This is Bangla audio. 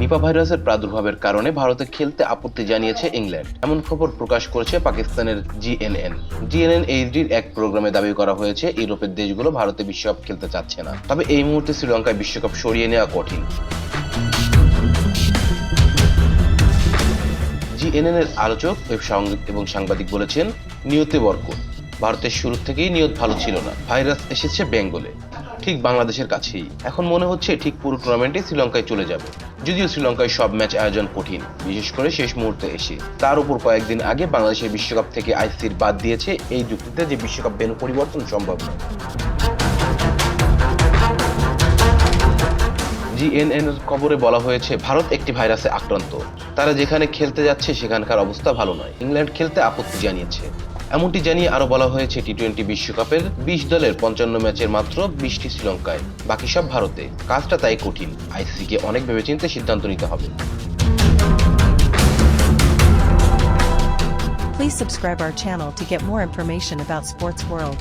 নিপা ভাইরাসের প্রাদুর্ভাবের কারণে ভারতে খেলতে আপত্তি জানিয়েছে ইংল্যান্ড। এমন খবর প্রকাশ করেছে পাকিস্তানের জিএনএন। জিএনএন এইচডির এক প্রোগ্রামে দাবি করা হয়েছে, ইউরোপের দেশগুলো ভারতে বিশ্বকাপ খেলতে চাচ্ছে না। তবে এই মুহূর্তে শ্রীলঙ্কায় বিশ্বকাপ সরিয়ে নেওয়া কঠিন। জিএনএন এর আলোচক, ওয়েব এবং সাংবাদিক বলেছেন, নিয়তে বরকত। ভারতের শুরু থেকেই নিয়ত ভালো ছিল না। ভাইরাস এসেছে বেঙ্গলে। ঠিক বাংলাদেশের কাছেই। এখন মনে হচ্ছে ঠিক পুরো টুর্নামেন্টে শ্রীলঙ্কায় চলে যাবে। যদিও শ্রীলঙ্কায় সব ম্যাচ আয়োজন কঠিন, বিশেষ করে শেষ মুহূর্তে এসে। তার উপর কয়েকদিন আগে বাংলাদেশের বিশ্বকাপ থেকে আইসিসির বাদ দিয়েছে এই যুক্তিতে যে বিশ্বকাপ ভেন্যু পরিবর্তন সম্ভব নয়। জিএনএন এর খবরে বলা হয়েছে, ভারত একটি ভাইরাসে আক্রান্ত। তারা যেখানে খেলতে যাচ্ছে, সেখানকার অবস্থা ভালো নয়। ইংল্যান্ড খেলতে আপত্তি জানিয়েছে। এমনটি জানিয়ে আরও বলা হয়েছে টি টোয়েন্টি বিশ্বকাপের বিশ দলের পঞ্চান্ন ম্যাচের মাত্র বিশটি শ্রীলঙ্কায়। বাকি সব ভারতে। কাজটা তাই কঠিন। আইসিসিকে অনেক ভেবেচিন্তে সিদ্ধান্ত নিতে হবে। Please subscribe our channel to get more information about Sports World.